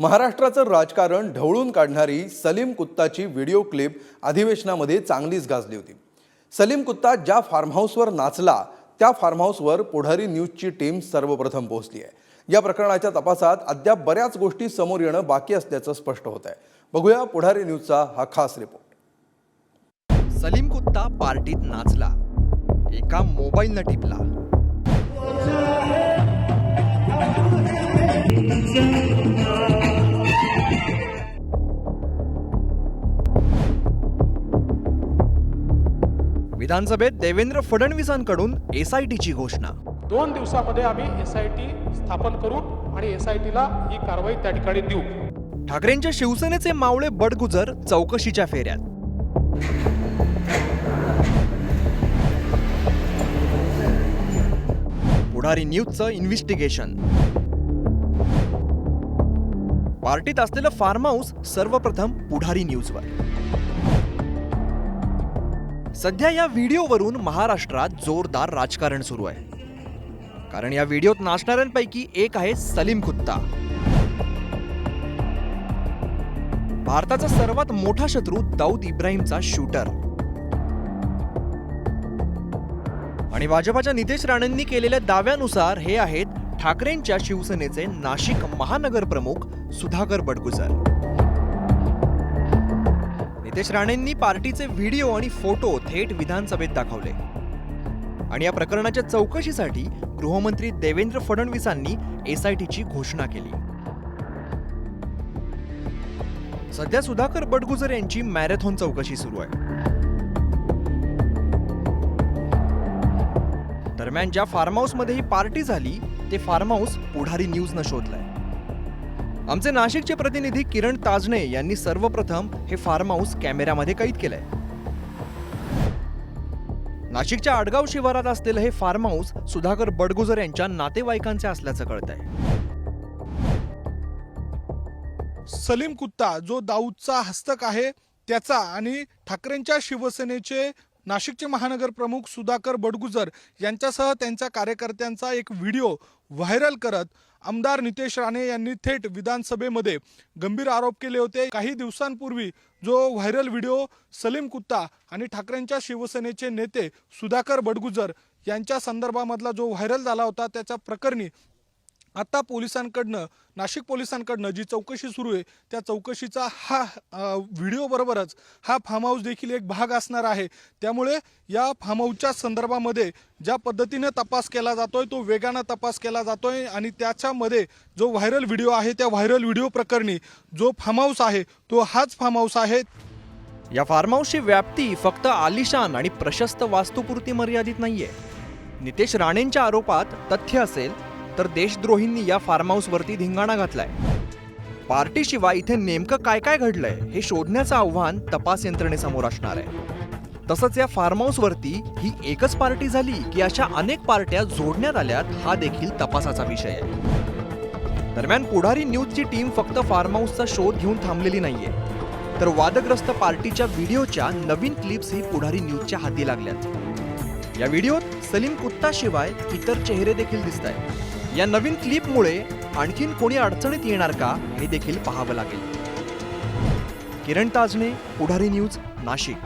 महाराष्ट्राचं राजकारण ढवळून काढणारी सलीम कुत्ताची व्हिडिओ क्लिप अधिवेशनामध्ये चांगलीच गाजली होती. सलीम कुत्ता ज्या फार्म हाऊसवर नाचला त्या फार्म हाऊसवर पुढारी न्यूजची टीम सर्वप्रथम पोहोचली आहे. या प्रकरणाच्या तपासात अद्याप बऱ्याच गोष्टी समोर येणं बाकी असल्याचं स्पष्ट होत आहे. बघूया पुढारी न्यूजचा हा खास रिपोर्ट. सलीम कुत्ता पार्टीत नाचला. एका मोबाईलनं टिपला. विधानसभेत देवेंद्र फडणवीसांकडून एसआयटीची घोषणा. दोन दिवसामध्ये आम्ही एस आय टी स्थापन करू आणि एस आय टीला ही कारवाई त्या ठिकाणी देऊ. ठाकरेंच्या शिवसेनेचे मावळे बडगुजर चौकशीच्या फेऱ्यात. पुढारी न्यूजचं इन्व्हेस्टिगेशन. पार्टीत असलेलं फार्म हाऊस सर्वप्रथम पुढारी न्यूजवर. सध्या या व्हिडिओवरून महाराष्ट्रात जोरदार राजकारण सुरू आहे. कारण या व्हिडिओत नाचणाऱ्यांपैकी एक आहे सलीम कुत्ता भारताचा सर्वात मोठा शत्रू दाऊद इब्राहिमचा शूटर. आणि भाजपाच्या नितेश राणेंनी केलेल्या दाव्यानुसार हे आहेत ठाकरेंच्या शिवसेनेचे नाशिक महानगर प्रमुख सुधाकर बडगुजर. नितेश राणेंनी पार्टीचे व्हिडिओ आणि फोटो थेट विधानसभेत दाखवले. आणि या प्रकरणाच्या चौकशीसाठी गृहमंत्री देवेंद्र फडणवीसांनी एसआयटीची घोषणा केली. सध्या सुधाकर बडगुजर यांची मॅरेथॉन चौकशी सुरू आहे. दरम्यान ज्या फार्म हाऊसमध्ये ही पार्टी झाली ते फार्म हाऊस पुढारी न्यूजनं शोधलंय. आमचे नाशिकचे प्रतिनिधी किरण ताजणे यांनी सर्वप्रथम हे फार्म हाऊस कॅमेऱ्यामध्ये कैद केलंय. नाशिकच्या आडगाव शिवारात असलेलं हे फार्म हाऊस सुधाकर बडगुजर यांच्या नातेवाईकांचे असल्याचं कळत आहे सलीम कुत्ता जो दाऊदचा हस्तक आहे त्याचा आणि ठाकरेंच्या शिवसेनेचे नाशिकचे महानगर प्रमुख सुधाकर बडगुजर यांच्यासह त्यांच्या कार्यकर्त्यांचा एक व्हिडिओ व्हायरल करत आमदार नितेश राणे यांनी थेट विधानसभेमध्ये गंभीर आरोप केले होते. काही दिवसांपूर्वी जो व्हायरल व्हिडिओ सलीम कुत्ता आणि ठाकरेंच्या शिवसेनेचे नेते सुधाकर बडगुजर यांच्या संदर्भामधला जो व्हायरल झाला होता त्याच्या प्रकरणी आता पोलिसांकडनं नाशिक पोलिसांकडनं जी चौकशी सुरू आहे त्या चौकशीचा हा व्हिडिओबरोबरच व्हिडिओ बरोबरच हा फार्म हाऊस देखील एक भाग असणार आहे. त्यामुळे या फार्म हाऊसच्या संदर्भामध्ये ज्या पद्धतीने तपास केला जातोय तो वेगानं तपास केला जातोय आणि त्याच्यामध्ये जो व्हायरल व्हिडिओ आहे त्या व्हायरल व्हिडिओ प्रकरणी जो फार्म हाऊस आहे तो हाच फार्म हाऊस आहे. या फार्म हाऊसची व्याप्ती फक्त आलिशान आणि प्रशस्त वास्तुपुरती मर्यादित नाहीये. नितेश राणेंच्या आरोपात तथ्य असेल तर देशद्रोहींनी या फार्म हाऊसवरती धिंगाणा घातलाय. पार्टीशिवाय इथे नेमकं काय काय घडलंय हे शोधण्याचं आव्हान तपास यंत्रणेसमोर असणार आहे. तसंच या फार्म हाऊसवरती ही एकच पार्टी झाली की अशा अनेक पार्ट्या जोडण्यात आल्यात हा देखील तपासाचा विषय आहे. दरम्यान पुढारी न्यूजची टीम फक्त फार्म हाऊसचा शोध घेऊन थांबलेली नाहीये. तर वादग्रस्त पार्टीच्या व्हिडिओच्या नवीन क्लिप्सही पुढारी न्यूजच्या हाती लागल्यात. या व्हिडिओत सलीम कुत्ताशिवाय इतर चेहरे देखील दिसत आहेत या नवीन क्लिपमुळे आणखीन कोणी अडचणीत येणार का हे देखील पाहावं लागेल. किरण ताजणे पुढारी न्यूज नाशिक.